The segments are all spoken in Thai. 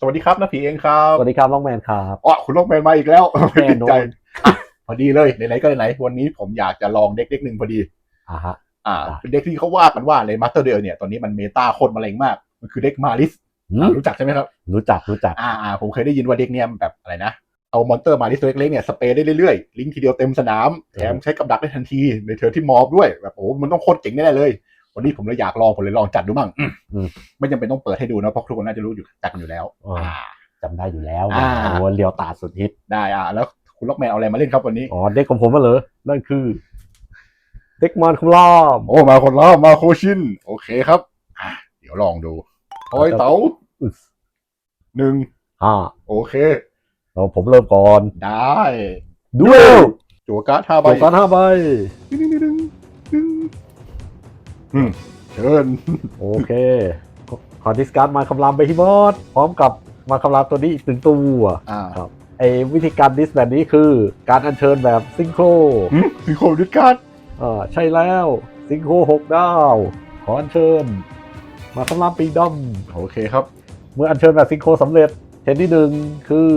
สวัสดีครับนะผีเองครับสวัสดีครับน้องแมนครับอ๋อคุณโลกแมนมาอีกแล้วแน่ติดนอใจนอะพอดีเลยไหนๆก็ไหนๆวันนี้ผมอยากจะลองเด็กเด็กหนึ่งพอดีอ่าฮะอ่าอะเป็นเด็กที่เขาว่ากันว่าในมาสเตอร์เดลเนี่ยตอนนี้มันเมตาโคตรมะเร็งมาก มันคือเด็กมาริสหืมรู้จักใช่ไหมครับ รู้จักรู้จักอ่าอ่าผมเคยได้ยินว่าเด็กเนี่ยมันแบบอะไรนะเอามอนเตอร์มาริสตัวเล็กๆเนี่ยสเปรย์ได้เรื่อยๆลิงก์ทีเดียวเต็มสนามแถมใช้กับดักได้ทันทีในเทอร์ที่มอบด้วยแบบโอ้โหมันต้องโคตรเจ๋งแน่ๆเลย วันนี้ผมเลยอยากลองผมเลยลองจัดดูบ้างอืม ไม่จำเป็นต้องเปิดให้ดูนะเพราะทุกคนน่าจะรู้อยู่จัดกันอยู่แล้วอ่าอ่าจำได้อยู่แล้วอ่า โอ้เลียวตาสุดฮิต ได้อ่าแล้วคุณล็อกแมนเอาอะไรมาเล่นครับวันนี้ อ๋อ เด็กของผมมาเลยนั่นคือ เด็กมอนคุลอม โอ้มาคนละมาโคชิน โอเคครับอะเดี๋ยวลองดูโอ้ยเต๋าอึ๊ส หนึ่งอ่าโอเค เอาผมเริ่มก่อนได้ดูเอลจั่วการ์ดห้าใบตัวกันห้าใบ ดึงดึงดึงดึงอืม เชิญโอเค ขอดิสการ์ดมาคำรามไปที่บอสพร้อมกับมาคำรามตัวนี้อีกหนึ่งตัวอ่าครับไอ้วิธีการดิสแบบนี้คือการอัญเชิญแบบซิงโครหืมมีโคดิสการ์ดอ่าใช่แล้วซิงโครหกดาว ขออัญเชิญ มาคำรามปีกดำโอเคครับ เมื่ออัญเชิญแบบซิงโครสำเร็จเชนที่หนึ่งคือ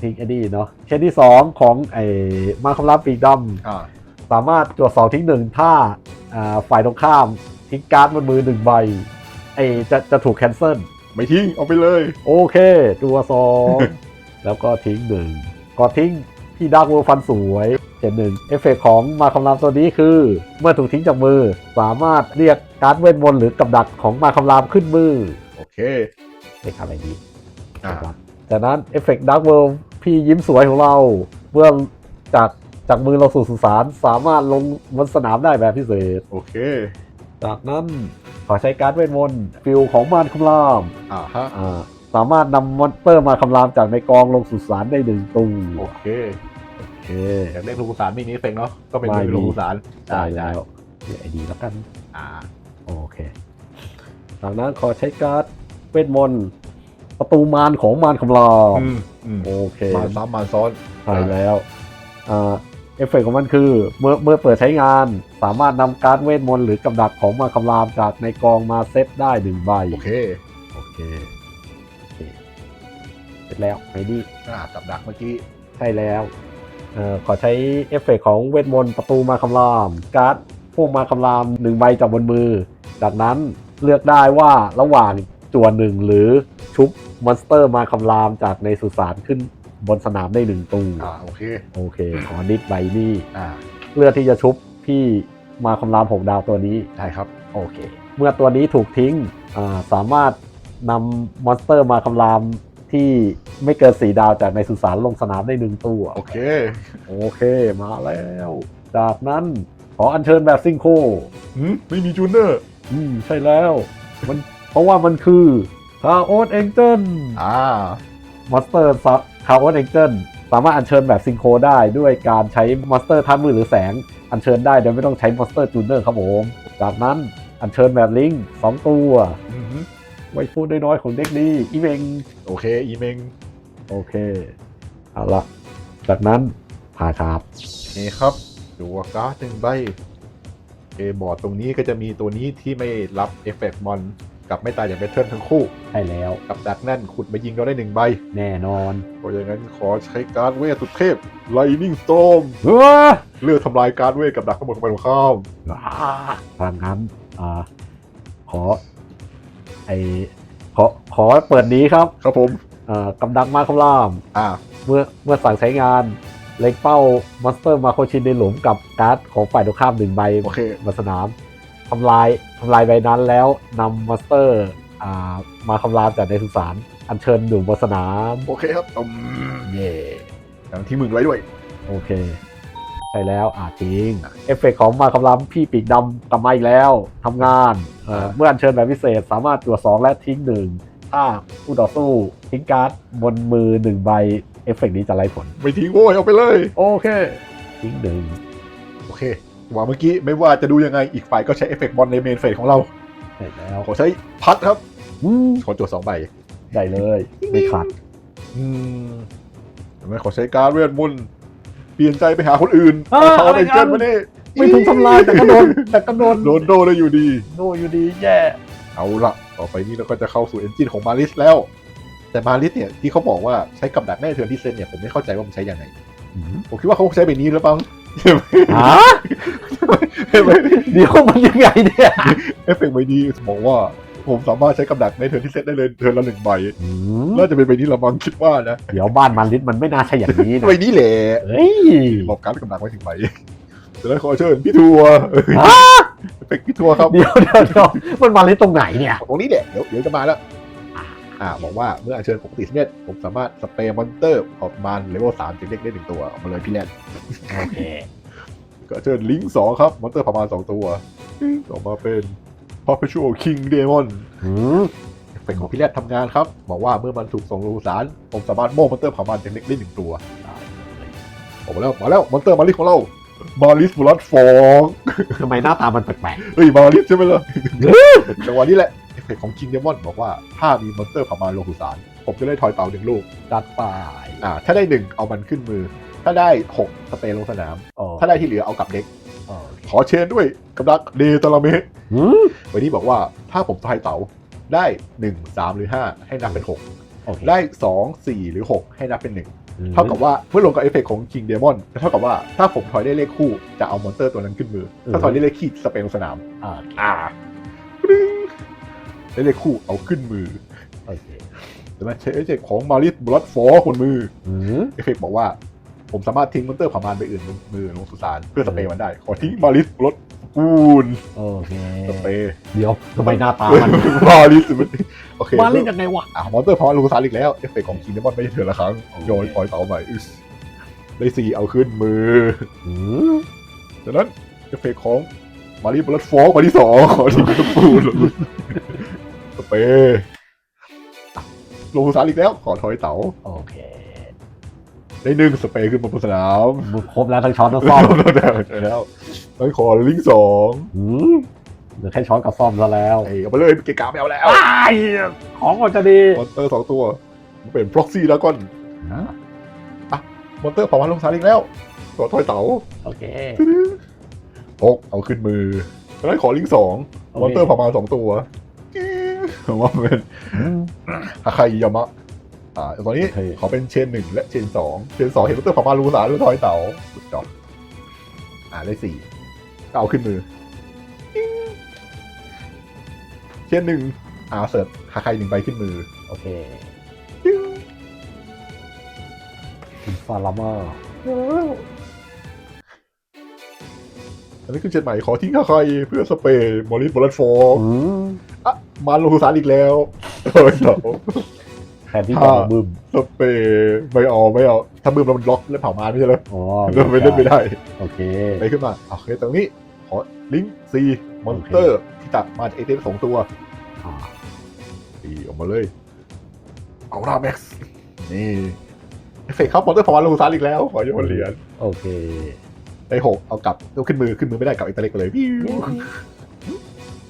ทิ้งไอ้นี่เนาะเชนที่สองของไอ้มาคำรามปีกดอ่าำสามารถตรวจสอบทิ้งหนึ่งถ้าอ่าฝ่ายตรงข้าม ทิ้งการ์ดบนมือหนึ่งใบไอ้จะจะถูกแคนเซิลไม่ทิ้งเอาไปเลย โอเคตัวสองแล้วก็ทิ้งหนึ่งก็ทิ้งพี่ดาร์กเวลฟันสวยเจ็ดหนึ่งเอฟเฟกของมาคำรามตัวนี้คือ เมื่อถูกทิ้งจากมือ สามารถเรียกการ์ดเวทมนต์หรือกับดักของมาคำรามขึ้นมือ โอเคเรียกอะไรดีอ่าจากนั้นเอฟเฟกต์ดาร์กเวลพี่ยิ้มสวยของเรา เมื่อจากจากมือเราสู่สุสานสามารถลงบนสนามได้แบบพิเศษ โอเค จากนั้นขอใช้การ์ดเวทมนต์ฟิลของมารคำรามอ่าฮะอ่าสามารถนำมอนสเตอร์มาคำรามจากในกองลงสุสานได้หนึ่งตัโอวเคโอเคอยากเล่นลูกสารมีนี้เฟกเนาะก็เป็นไม่มีลูกสารได้แล้วเดี๋ยวไอดีแล้วกันอ่าโอเคจากนั้นขอใช้การ์ดเวทมนต์ประตูมารของมารคำรามอืมอืมโอเคมาซ้ำมาซ้อนใช่แล้วอ่า เอฟเฟกต์ของมันคือ เมื่อเมื่อเปิดใช้งาน สามารถนำการ์ดเวทมนต์หรือกับดักของมาคำรามจากในกองมาเซตได้หนึ่งใบโอเคโอเคโอเคเสร็จแล้วไอ้นี่อ่ากับดักเมื่อกี้ใช่แล้วเอ่อขอใช้เอฟเฟกต์ของเวทมนต์ประตูมาคำราม การ์ดพวกมาคำรามหนึ่งใบจากบนมือ จากนั้นเลือกได้ว่าระหว่างจั่วหนึ่งหรือชุบมอนสเตอร์มาคำรามจากในสุสานขึ้น บนสนามได้หนึ่งตัวอ่าโอเคโอเค ขอนิดใบนี่อ่าเลือกที่จะชุบพี่มาคำรามหกดาวตัวนี้ ได้ครับโอเค เมื่อตัวนี้ถูกทิ้งอ่าสามารถนำมอนสเตอร์มาคำรามที่ไม่เกินสีดาวจากในสุสานลงสนามได้หนึ่งตัวโอเคโอเคมาแล้ว จากนั้นขออัญเชิญแบบซิงโครหืมไม่มีจูเนอร์อืมใช่แล้ว มันเพราะว่ามันคือคาโอสเอ็งเจิลอ่า มอนสเตอร์ซับคาโอสเอ็งเจิลสามารถอัญเชิญแบบซิงโครได้ด้วยการใช้มอนสเตอร์ทัดมือหรือแสง อัญเชิญได้โดยไม่ต้องใช้มอนสเตอร์จูเนอร์ครับผมจากนั้นอัญเชิญแบบลิงก์สองตัวอือหือไว้พูดน้อยๆของเด็กนี้อีเมงโอเค อีเมงโอเค เอาละจากนั้นผ่าครับโอเคครับดูว่าการ์ดหนึ่งใบเอบอร์ดตรงนี้ก็จะมีตัวนี้ที่ไม่รับเอฟเฟกต์มอน กับไม่ตายอย่างเบทเทิลทั้งคู่ ใช่แล้ว กับดักนั่นขุดมายิงเราได้หนึ่งใบแน่นอนเพราะอย่างนั้นขอใช้การ์ดเวทสุดเทพ Lightning Storm เฮ้ยเลือกทำลายการ์ดเวทกับดักทั้งหมดของมันข้ามทางนั้นอ่าขอไอขอขอเปิดนี้ครับครับผมอ่ากำดักมาคำรามอ่าเมื่อเมื่อสั่งใช้งานเล็งเป้ามอนสเตอร์มาโคชินในหลุมกับการ์ดของฝ่ายตรงข้ามหนึ่งใบโอเคบนสนาม ทำลายทำลายใบนั้นแล้วนำมอนสเตอร์อ่ามาคำรามจากในสุสานอัญเชิญอยู่บนสนามโอเคครับอืมเย่อย่างที่มึงไว้ด้วย โอเค ใช่แล้วอ่าจริง เอฟเฟกต์ของมาคำรามพี่ปีกดำกลับมาอีกแล้วทำงานเอ่ออ่าเมื่ออัญเชิญแบบพิเศษสามารถตรวจสองและทิ้งหนึ่งถ้าผู้ต่อสู้ทิ้งการ์ดบนมือหนึ่งใบเอฟเฟกต์นี้จะไล่ผล ไม่ทิ้งโว้ยเอาไปเลย โอเค ทิ้งหนึ่งโอเค ว่าเมื่อกี้ไม่ว่าจะดูยังไงอีกฝ่ายก็ใช้เอฟเฟกต์บอลในเมนเฟสของเราใช่แล้วขอใช้พัดครับอืมขอจดสองใบได้เลยไม่ขัดอืมทำไมขอใช้การ์ดเวทมนต์เปลี่ยนใจไปหาคนอื่นอ่าเอาเขาอะไรในกัเกินนมานี่ไม่ถูกทำลายแต่ก็โดนแต่ก็โดนโดนโดเลยอยู่ดีโดนอยู่ดีแย่เอาละต่อไปนี้เราก็จะเข้าสู่เอนจินของมาริสแล้ว แต่มาลิสเนี่ยที่เขาบอกว่าใช้กับดักแม่เทือนที่เซนเนี่ยผมไม่เข้าใจว่ามันใช้ยังไงอืมผมคิดว่าเขาคงใช้แบบนี้หรือเปล่า ฮะเดี๋ยวมันยังไงเนี่ยเอฟเฟกต์ใบนี้บอกว่า ผมสามารถใช้กับดักในเทิร์นที่เซตได้เลยเทิร์นละหนึ่งใบอืมน่าจะเป็นใบนี้ละมั้งคิดว่านะเดี๋ยวบ้านมันลิสมันไม่น่าใช่อย่างนี้นะใบนี้แหละเฮ้ยบอกการดกับดักไว้ถึงใบจะได้ขอเชิญพี่ทัวร์เออฮะเอฟเฟกต์พี่ทัวร์ครับเดี๋ยวเดี๋ยวเดี๋ยวมันมาลิสตรงไหนเนี่ยตรงนี้แหละเดี๋ยวเดี๋ยวจะมาแล้ว อ่าบอกว่าเมื่ออัญเชิญปกติเนี่ยผมสามารถสเปรย์มอนเตอร์ออกมาเลเวลสามจะเล็กได้หนึ่งตัวออกมาเลยพี่แลนโอเคก็เชิญลิงก์สองครับมอนเตอร์ประมาณสองตัวออกมาเป็น Perpetual King Demon อืมเอฟเฟกต์ของพี่แรดทำงานครับ บอกว่าเมื่อมันถูกส่งลงสารผมสามารถโม่มอนเตอร์เผามันเป็นเล็กได้หนึ่งตัวออกมาแล้วมาแล้วมอนเตอร์มาลิสของเรามาลิสบลัดฟองทำไมหน้าตามันแปลกเฮ้ยมาลิสใช่ไหมล่ะจังหวะนี้แหละ เอฟเฟกต์ของคิงเดมอนบอกว่า ถ้ามีมอนเตอร์เผามันลงสู่สารผมจะได้ทอยเต่าหนึ่งลูกๆจัดไปอ่าถ้าได้หนึ่งเอามันขึ้นมือ ถ้าได้หกสเปรย์ลงสนามโอ้ถ้าได้ที่เหลือเอากลับเด็กโอเคขอเชนด้วยกำลังเดตาลาเมะอืมวันนี้บอกว่าถ้าผมทอยเต่าได้1 3หรือ5ให้นับเป็น6โอเคได้2 4หรือ6ให้นับเป็นอืม1เท่ากับว่าเมื่อลงกับเอฟเฟกต์ของ King Demon จะเท่ากับว่าถ้าผมถอยได้เลขคู่จะเอามอนเตอร์ตัวนั้นขึ้นมือ ถ้าถอยได้เลขขีดสเปนลงสนาม อ่า อ่าปรึ้ง ได้เลขคู่เอาขึ้นมือโอเคแต่มาใช้เอฟเฟกต์ของมาริสบลัดฟอร์คนมืออืมเอฟเฟกต์บอกว่า ผมสามารถทิ้งมอนเตอร์ผ่านไปอื่นบนมือลงสุสานเพื่อสเปรย์มันได้ ขอทิ้งมาริสบลัดกูนโอเคสเปรย์เดี๋ยวทำไมหน้าตามันมาริสมันโอเคมาลิสยังไงวะอะมอนเตอร์พอลงสารอีกแล้วเอฟเฟกต์ของคิงเดมอนไม่ใช่เธอละครั้งโอเคโยนปล่อยเต๋าใหม่อึสได้สี่เอาขึ้นมืออืมจากนั้นเอฟเฟกต์ของมารีบลัดฟอกมาที่สองขอทิ้งกระปูนส เปรย์อะลงสารอีกแล้วขอถอยเต๋าโอเค ได้หนึ่งสเปรย์ขึ้นมาบนสนามมึงครบแล้วทั้งช้อนทั้งซ่อมได้แล้วแล้วขอลิงก์สองอืมเหลือแค่ช้อนกับซ่อมซะแล้วไอ้เอาไปเลยเกะกาไม่เอาแล้ว อ้ายของมันจะดีมอนเตอร์สองตัวมันเป็น proxy แล้วก่อนมอนเตอร์ผ่านลงสารอีกแล้วขอถอยเต๋าโอเคหกเอาขึ้นมือแล้วขอลิงก์สองโอเคมอนเตอร์ประมาณสองตัวผม ว่าเป็นอืมฮาคายามะอ่าตอนนี้โอเคขอเป็นเชนหนึ่งและเชนสองเชนสองเห็นมอนเตอร์ประมาณรูสารแล้วทอยเต๋าสุดจอบอ่าได้สี่ก็เอาขึ้นมือ เชนหนึ่งอ่าเสิร์ฟฮาคายหนึ่งใบขึ้นมือ โอเคอินฟาลามา อันนี้ขึ้นเชนใหม่ขอทิ้งฮาคายเพื่อสเปรย์มอริสบอลลัดฟอร์อืมอะมาลงรูสารอีกแล้วทอยเต๋าแทนที่จะมาบึ้มสเปรย์ไม่เอาไม่เอาถ้าบึ้มแล้วมันล็อกแล้วเผามาไม่ใช่เหรออ๋อเล่นไม่เล่นไม่ได้ โอเคไปขึ้นมาโอเคตรงนี้ขอลิงก์ซีมอนเตอร์ที่ตัดมาจากเอเทสสองตัวอ่าตีออกมาเลยเอาราแม็กซ์นี่เอฟเฟกต์ครับมอนเตอร์พอมาลงซานอีกแล้ว ขอโยนเหรียญโอเค ได้หกเอากลับเอาขึ้นมือขึ้นมือไม่ได้กลับอิตาเล็กไปเลยวิว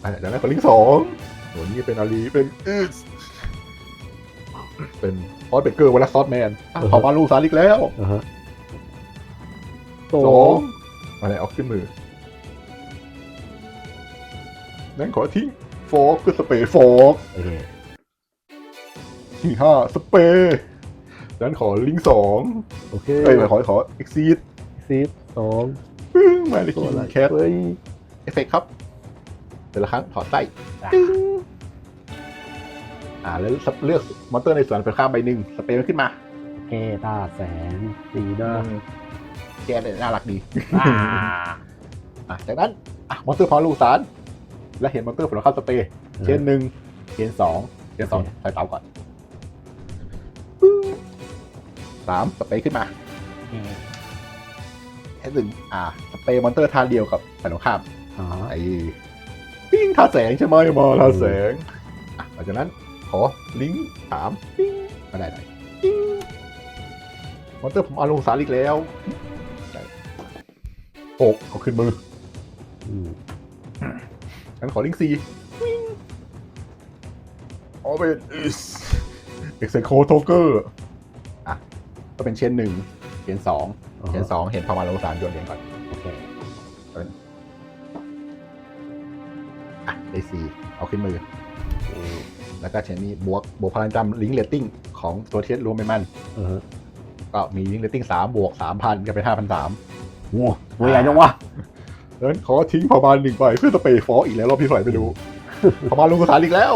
อะจากนั้นขอลิงก์สองตัวนี้เป็นอาลีเป็นอึสเป็นออสเบเกอร์วันละซอสแมนอะพอมาลงซานอีกแล้วอ่าฮะโตสองอะไรเอาขึ้นมือนั่นขอทิ้งโฟกเพื่อสเปรย์โฟกโอเคที่ห้าสเปรย์นั้นขอลิงก์สองโอเคเอ้ยไม่ขอขอเอ็กซีดซีด สองมาเลยตัวกิอะไรนแคทเฮ้ยเอฟเฟกต์ครับแต่ละครั้งถอดไส้อะอ่าแล้วเลือกมอนเตอร์ในสวนไปข้ามใบหนึ่งสเปรย์มันขึ้นมาโอเคตาแสงสีหน้าแกเนี่ยน่ารักดีอ่าอะจากนั้นอะมอนเตอร์พอลูกสารและเห็นมอนเตอร์ผลข้ามสเปรย์เชนหนึ่งเชนสองเชนสองใส่เตาก่อนสามสเปรย์ขึ้นมา แค่หนึ่งอ่าสเปรย์มอนเตอร์ท่าเดียวกับฝ่ายตรงข้ามอ่าไอ้ปิ้งท่าแสงใช่ไหมมาท่าแสงอะหลังจากนั้นขอลิงก์สามปิ้งมาได้ไหนปิ้งมอนเตอร์ผมเอาลงสารอีกแล้วได้หกเอาขึ้นมืออืมงั้นขอลิงก์สี่ปิ้งเอาเป็นเอ็กเซโคโทเกอร์อะก็เป็นเชนหนึ่งเชนสอง เชนสองเห็นพอมาลงสารโยนเหรียญก่อนโอเคอะได้สี่เอาขึ้นมือ แล้วก็เชนนี้บวกบวกพลังจำลิงก์เรตติ้งของตัวเทียสรวมเป็นมันอือฮะก็มีลิงเรตติ้งสามบวกสามพันก็เป็นห้าพันสามโอ้ตัวใหญ่จังวะดังนั้นขอทิ้งพอมานหนึ่งไปเพื่อสเปรย์ฟอสอีกแล้วรอบที่เท่าไหร่ไม่รู้พอมานลงกระสานอีกแล้ว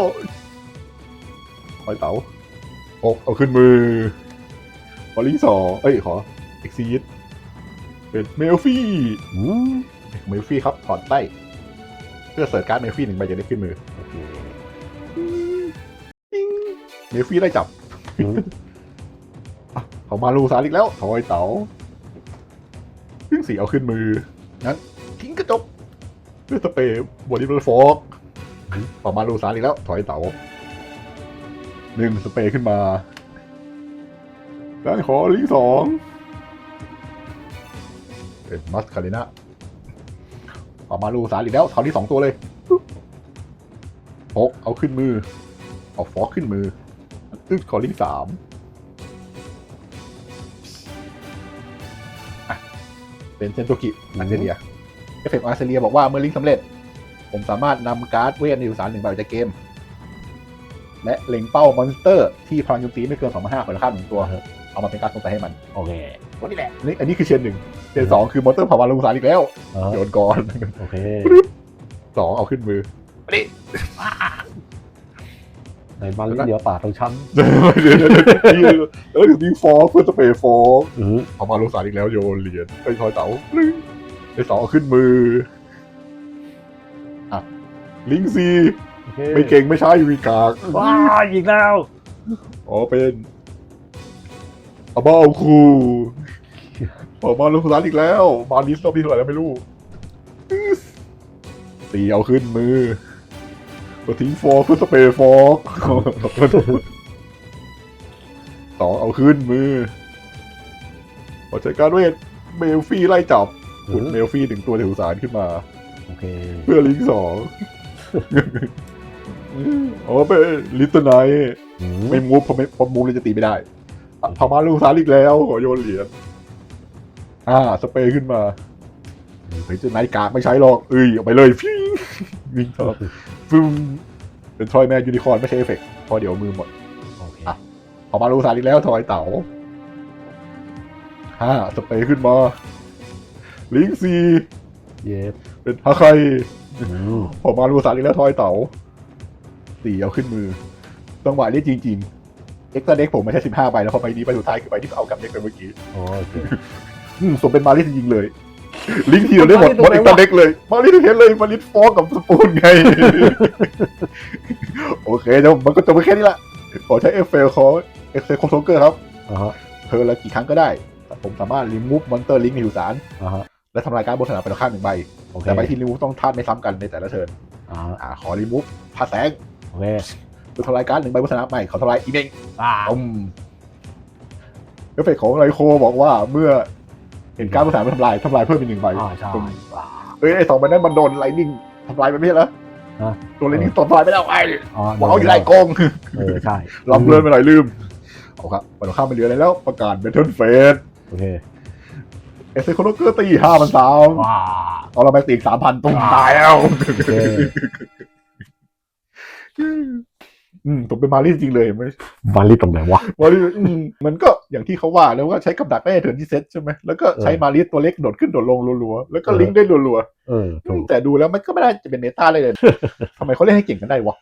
คอยเต๋าโอกเอาขึ้นมือขอลิงสองเอ้ยขอ เอ็กซีดเป็นเมลฟี่อืมเมลฟี่ครับถอดใต้ เพื่อเสิร์ชการ์ดเมลฟี่หนึ่งใบจะได้ขึ้นมือโอเคเมลฟี่ได้จับอืมอะเขามาลูกสารอีกแล้วถอยเต๋าซึ่งสีเอาขึ้นมือ งั้นทิ้งกระจกเพื่อสเปรย์บอดี้โรฟอกเขามาลูกสารอีกแล้ว ถอยเต๋าหนึ่งสเปรย์ขึ้นมาด้านขอลิงก์สองเป็น มัสคารินะเขามาลูกสารอีกแล้วถอนที่สองตัวเลยหกเอาขึ้นมือ เอาฟอกขึ้นมือตึ๊ดขอลิงก์สามอะเป็นเซนโตกิอันเซเรียเอฟเฟกต์อาร์เซเรียบอกว่าเมื่อลิงก์สำเร็จ ผมสามารถนำการ์ดเวทในอุตสารหนึ่งใบออกจากเกม และเล็งเป้ามอนสเตอร์ที่พลังโจมตีไม่เกินสองพันห้าคนละข้ามหนึ่งตัว เอามาเป็นการ์ดสงสัยให้มัน โอเค วันนี้แหละนี่อันนี้คือเชนหนึ่งเชนสองคือมอนสเตอร์เผ่าพันธุ์ลงอุตสารอีกแล้วอ่าฮะโยนก่อนโอเคสองเอาขึ้นมือมาดิในบ้านเดี๋ยวป่าตรงชั้นเดี๋ยวเดี๋ยวเดี๋ยวเดี๋ยวเออถึงยิงฟอกเพื่อสเปรย์ฟอกอือพอมาลงสารอีกแล้วโยนเหรียญไปทอยเต๋าลิงไอสองเอาขึ้นมืออะลิงซีโอเคไม่เก่งไม่ใช่วีกากว้าอีกแล้วอ๋อเป็น อาบ้าคูพอมาลงสารอีกแล้วมาลิสรอบที่เท่าไหร่แล้วไม่รู้ตีเอาขึ้นมือตัวทิ้งฟอกเพื่อสเปรย์ฟอกสองเอาขึ้นมือพอใช้การเวทเมลฟี่ไล่จับขุดเมลฟี่ถึงตัวถือสารขึ้นมาโอเคเพื่อลิงก์สองอ๋อเป็นลิตเติ้ลไนท์อืมไม่มูฟเพราะไม่เพราะมูฟเลยจะตีไม่ได้อะ พามาลูกสารอีกแล้วขอโยนเหรียญอ่า สเปรย์ขึ้นมาเฮ้ยจะไนท์กากไม่ใช้หรอกเอ้ยเอาไปเลยฟิงวิ่งต่อฟึ่มเป็นทอยแมนยูนิคอร์นไม่ใช่เอฟเฟกต์เพราะเดี๋ยวมือหมดโอเคอะพอมาลูกสารอีกแล้วทอยเต๋าห้าสเปรย์ขึ้นมาลิงก์ซีเย็บเป็นฮาไคอืมผมมาลูสารอีกแล้วทอยเต๋าสี่เอาขึ้นมือจังหวะนี้จริง ๆ เอ็กซ์ตร้าเด็กผมไม่ใช่สิบห้าใบแล้วพอใบนี้ใบสุดท้ายคือใบที่เอากับเด็กไปเมื่อกี้โอเคอืมสมเป็นมาริสจริงๆเลย ลิงก์ทีเดียวได้หมดมาริสหมดตรงไหนวะเอ็กซ์ตร้าเด็กเลย มาริสเห็นเลยมาริสฟอกกับสปูนไง โอเคเดี๋ยวมันก็จบไปแค่นี้ละขอใช้เอฟเฟลของเอ็กเซโคโทเกอร์ครับอ่าฮะเธอละกี่ครั้งก็ได้ ผมสามารถรีมูฟมอนเตอร์ลิงก์ในอยู่สารอ่าฮะและทำลายการดบนสนามไปแล้วข้างหนึ่งใบโอเคแต่ใบที่รีมูฟต้องธาตุไม่ซ้ำกันในแต่ละเทิร์นอ่าอ่าขอรีมูฟพาแสงโอเค คือทำลายการดหนึ่งใบบนสนามใหม่เขาทำลายอีเมงอ่าอืมเอฟเฟกต์ของไรโคบอกว่าเมื่อเห็นการดบนสนามมันทำลายทำลายเพิ่มอีกหนึ่งใบอ่าใช่อืมอ่าเอ้ยไอ้สองใบนั้นมันโดนไลนิ่งทำลายไปไม่ใช่เหรอฮะโดนไลนิ่งตบทำลายไปแล้วไอ้อ๋อบอกเอาอยู่ไรโกงเออใช่ลำเลินไปหน่อยลืมเอาครับปันข้ามไปเหลืออะไรแล้วประกาศเบทเทิลเฟสโอเคเอสเซโคโนเกอร์ตีห้าพันสามว้าเอาเราไปตีสามพันตุ้มตายแล้วโอเคอืมผมเป็นมารีจริงๆเลยไม่มารีบตรงไหนวะ มารีอืมมันก็อย่างที่เขาว่าแล้วว่าใช้กับดักได้เถินที่เซ็ตใช่ไหมแล้วก็ใช้เออมารีตัวเล็กโดดขึ้นโดดลงรัวๆแล้วก็เออลิงก์ได้รัวเออๆถูกแต่ดูแล้วมันก็ไม่ได้จะเป็นเมตาเลยเลยทำไมเขาเล่นให้เก่งกันได้วะ